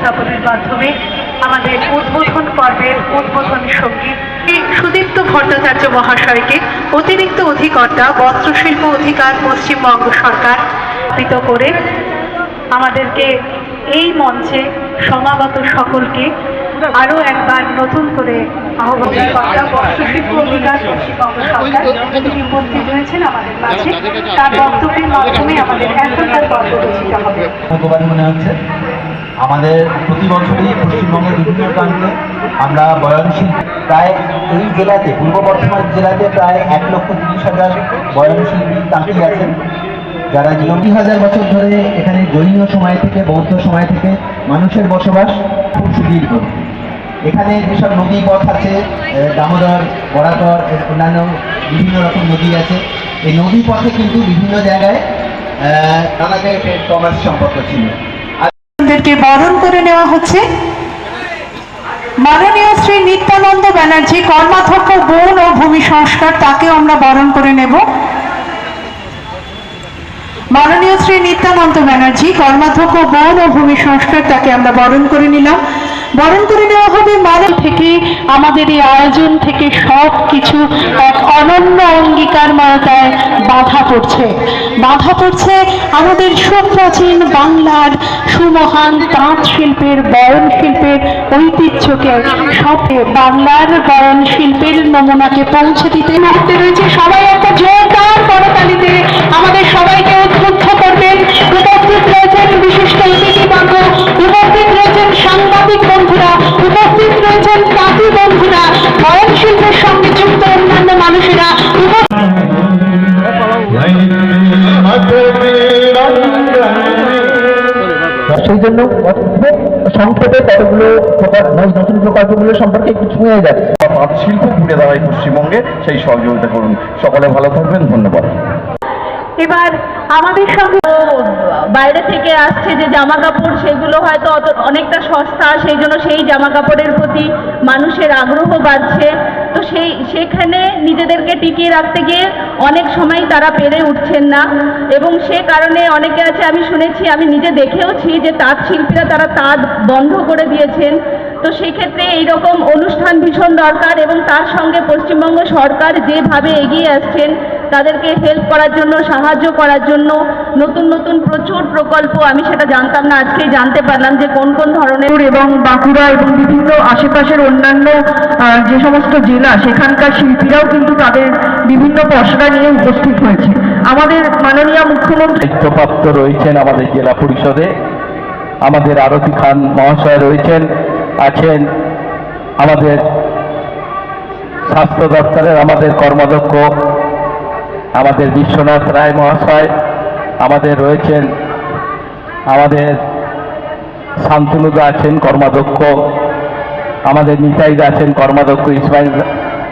উপস্থাপনের মাধ্যমে আমাদের উদ্বোধন পর্বের উদ্বোধন সংগীত সুদীপ্ত ভট্টাচার্য মহাশয়কে অতিরিক্ত অধিকর্তা, বস্ত্রশিল্প অধিকার, পশ্চিমবঙ্গ সরকার কৃত করে আমাদেরকে এই মঞ্চে সমাগত সকলকে আরও একবার নতুন করে আহ্বান বস্ত্রশিল্প অধিকার, পশ্চিমবঙ্গ সরকার তিনি উপস্থিত রয়েছেন আমাদের মাঝে, তার বক্তব্যের মাধ্যমে আমাদের এখনকার পর্ব রচিত হবে মনে হচ্ছে। আমাদের প্রতি বছরই পশ্চিমবঙ্গের বিভিন্ন প্রান্তে আমরা বয়নশিল্প প্রায় এই জেলাতে, পূর্ব বর্ধমান জেলাতে প্রায় এক লক্ষ তিরিশ হাজার বয়নশিল্পী তাঁতি আছেন। যারা নব্বই হাজার বছর ধরে এখানে জৈন সময় থেকে, বৌদ্ধ সময় থেকে মানুষের বসবাস খুব সুদীর্ঘ। এখানে যেসব নদী পথ আছে দামোদর, বরাকর অন্যান্য বিভিন্ন রকম নদী আছে। এই নদী পথে কিন্তু বিভিন্ন জায়গায় মাননীয় শ্রী নিত্যানন্দ ব্যানার্জি, কর্মাধ্যক্ষ, বন ও ভূমি সংস্কার, তাকেও আমরা বরণ করে নেব। মাননীয় শ্রী নিত্যানন্দ ব্যানার্জি, কর্মাধ্যক্ষ, বন ও ভূমি সংস্কার, তাকে আমরা বরণ করে নিলাম। বরণ করে নেওয়া হবে। মানব থেকে আমাদের এই আয়োজন থেকে সব কিছু, এক অনন্য অঙ্গীকার অঙ্গীকারময়তায় বাধা পড়ছে। বাধা পড়ছে আমাদের সুপ্রাচীন বাংলার সুমহান তাঁত শিল্পের বয়ন শিল্পের ঐতিহ্যকে সব বাংলার বয়ন শিল্পের নমুনাকে পৌঁছে দিতে। মুহূর্তে রয়েছে সবাই একটা জোরদার করতালিতে। আমাদের সবাইকে সেই জন্য সংক্ষেপে কতগুলো নতুন প্রকল্পগুলো সম্পর্কে একটু ছুঁয়ে যাচ্ছে পাট শিল্প ঘুরে দাঁড়ায় পশ্চিমবঙ্গে সেই সহযোগিতা করুন। সকলে ভালো থাকবেন ধন্যবাদ। এবার আমাদের সঙ্গে বাইরে থেকে আসছে যে জামা কাপড় সেগুলো হয়তো অত অনেকটা সস্তা, সেই জন্য সেই জামা কাপড়ের প্রতি মানুষের আগ্রহ বাড়ছে। তো সেই, সেখানে নিজেদেরকে টিকিয়ে রাখতে গিয়ে অনেক সময় তারা পেরে উঠছেন না। এবং সে কারণে অনেকে আছে, আমি শুনেছি, আমি নিজে দেখেওছি যে তাঁত শিল্পীরা তারা তাঁত বন্ধ করে দিয়েছেন। তো সেক্ষেত্রে এইরকম অনুষ্ঠান ভীষণ দরকার এবং তার সঙ্গে পশ্চিমবঙ্গ সরকার যেভাবে এগিয়ে আসছেন তাদেরকে হেল্প করার জন্য সাহায্য করার জন্য নতুন নতুন প্রচুর প্রকল্প আমি সেটা জানতাম না আজকেই জানতে পারলাম যে কোন কোন ধরনের এবং বাঁকুড়া এবং বিভিন্ন আশেপাশের অন্যান্য যে সমস্ত জেলা সেখানকার শিল্পীরাও কিন্তু তাদের বিভিন্ন পসরা নিয়ে উপস্থিত হয়েছে। আমাদের মাননীয় মুখ্যমন্ত্রী দায়িত্বপ্রাপ্ত রয়েছেন আমাদের জেলা পরিষদে। আমাদের আরতি খান মহাশয় রয়েছেন আছেন আমাদের স্বাস্থ্য দপ্তরের আমাদের কর্মাধ্যক্ষ আমাদের বিশ্বনাথ রায় মহাশয়, আমাদের রয়েছেন, আমাদের শান্তনুদা আছেন কর্মাধ্যক্ষ, আমাদের নিতাইদা আছেন কর্মাধ্যক্ষ ইসমাইল,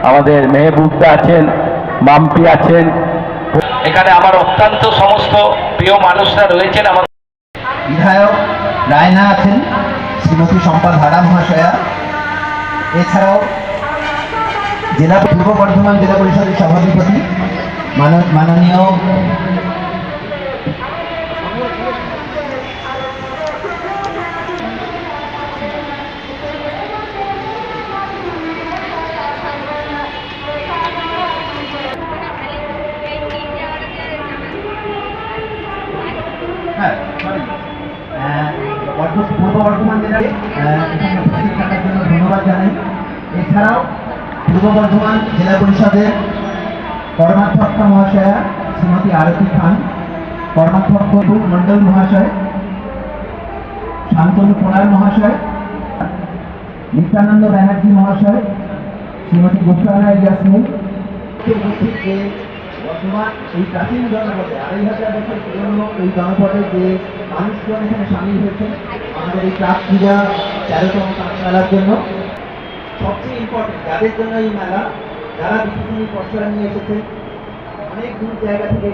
আমাদের মেহবুবদা আছেন, মাম্পি আছেন। এখানে আমার অত্যন্ত সমস্ত প্রিয় মানুষরা রয়েছেন, আমার বিধায়ক রায়না আছেন, শ্রীমতী সম্পদ হারা মহাশয়া। এছাড়াও জেলা, পূর্ব বর্ধমান জেলা পরিষদের সভাধিপতি মাননীয় হ্যাঁ আহ, পূর্ব বর্ধমান জেলার আহ, এখানে উপস্থিত থাকার জন্য ধন্যবাদ জানাই। এছাড়াও পূর্ব বর্ধমান জেলা পরিষদের কর্মাধ্যক্ষ মহাশয়া শ্রীমতী আরতি খান কর্মাধ্যক্ষ রূপ মণ্ডল মহাশয়, শান্তনু কোনার মহাশয়, নিত্যানন্দ ব্যানার্জি মহাশয়, শ্রীমতী গোস্বানা ইয়াসমিন। উপস্থিত যে বর্তমান এই প্রাচীন জনপদে আড়াই হাজার বছর পুরনো এই জনপদে যে মানুষজন এখানে সামিল হয়েছেন, আমাদের এই ক্লাব পূজা তেরোতম মেলার জন্য সবচেয়ে ইম্পর্টেন্ট যাদের জন্য এই মেলা যারা পর্চা নিয়ে এসেছে অনেক দূর জায়গা থেকে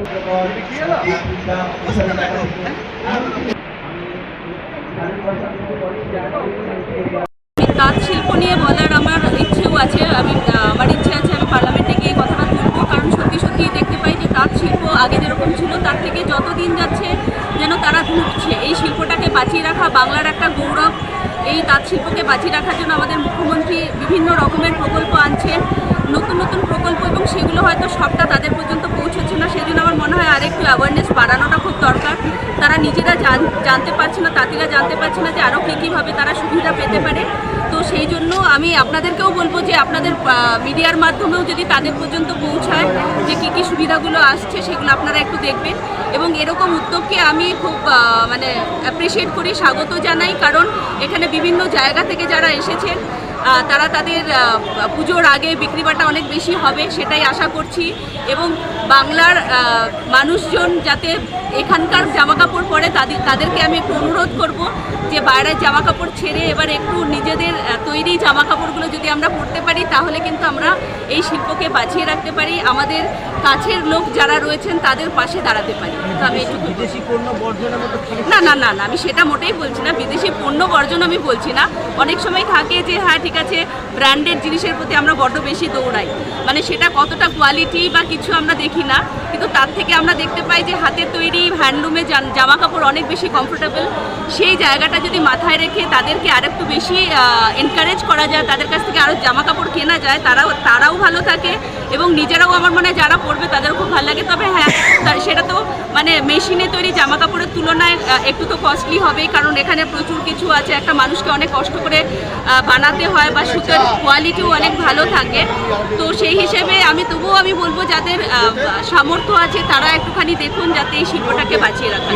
তাঁত শিল্প নিয়ে বলার আমার ইচ্ছেও আছে আমি আমার ইচ্ছে আছে আমি পার্লামেন্টে গিয়ে কথাটা তুলবো কারণ সত্যি সত্যি দেখতে পাই যে তাঁত শিল্প আগে যেরকম ছিল তার থেকে যত দিন যাচ্ছে যেন তারা ঢুকছে এই শিল্পটাকে বাঁচিয়ে রাখা বাংলার একটা গৌরব এই তাঁত শিল্পকে বাঁচিয়ে রাখার জন্য আমাদের মুখ্যমন্ত্রী বিভিন্ন রকমের প্রকল্প আনছেন। নতুন নতুন প্রকল্প এবং সেগুলো হয়তো সবটা তাদের পর্যন্ত পৌঁছচ্ছে না সেই জন্য আমার মনে হয় আরেকটু অ্যাওয়ারনেস বাড়ানোটা খুব দরকার। তারা নিজেরা জান- জানতে পারছে না, তাঁতিরা জানতে পারছে না যে আরও কী কীভাবে তারা সুবিধা পেতে পারে। তো সেই জন্য আমি আপনাদেরকেও বলব যে আপনাদের মিডিয়ার মাধ্যমেও যদি তাদের পর্যন্ত পৌঁছায় যে কী কী সুবিধাগুলো আসছে, সেগুলো আপনারা একটু দেখবেন। এবং এরকম উদ্যোগকে আমি খুব মানে অ্যাপ্রিসিয়েট করি, স্বাগত জানাই। কারণ এখানে বিভিন্ন জায়গা থেকে যারা এসেছেন তারা তাদের পুজোর আগে বিক্রিবাটা অনেক বেশি হবে সেটাই আশা করছি। এবং বাংলার মানুষজন যাতে এখানকার জামা কাপড় পরে তাদের তাদেরকে আমি একটু অনুরোধ করব যে বাইরের জামা কাপড় ছেড়ে এবার একটু নিজেদের তৈরি জামা কাপড়গুলো যদি আমরা পরতে পারি তাহলে কিন্তু আমরা এই শিল্পকে বাঁচিয়ে রাখতে পারি। আমাদের কাছের লোক যারা রয়েছেন তাদের পাশে দাঁড়াতে পারি। তো আমি এটুকু বিদেশি পণ্য বর্জনের মতো না না না না আমি সেটা মোটেই বলছি না। বিদেশি পণ্য বর্জন আমি বলছি না। অনেক সময় থাকে যে হ্যাঁ ঠিক আছে ব্র্যান্ডেড জিনিসের প্রতি আমরা বড্ড বেশি দৌড়াই। মানে সেটা কতটা কোয়ালিটি বা কিছু আমরা দেখি না। কিন্তু তার থেকে আমরা দেখতে পাই যে হাতের তৈরি হ্যান্ডলুমে জামা কাপড় অনেক বেশি কমফোর্টেবল সেই জায়গাটা যদি মাথায় রেখে তাদেরকে আরেকটু বেশি এনকারেজ করা যায়, তাদের কাছ থেকে আরও জামা কাপড় কেনা যায়, তারাও তারাও ভালো থাকে এবং নিজেরাও আমার মনে হয় যারা পরবে তাদেরও খুব ভালো লাগে। তবে হ্যাঁ সেটা তো মানে মেশিনে তৈরি জামা কাপড়ের তুলনায় একটু তো কস্টলি হবেই। কারণ এখানে প্রচুর কিছু আছে, একটা মানুষকে অনেক কষ্ট করে বানাতে হয় বা সুতের কোয়ালিটিও অনেক ভালো থাকে। তো সেই হিসেবে আমি, তবুও আমি বলব যাদের সামর্থ্য আছে তারা একটুখানি দেখুন যাতে এই শিল্পটাকে বাঁচিয়ে রাখা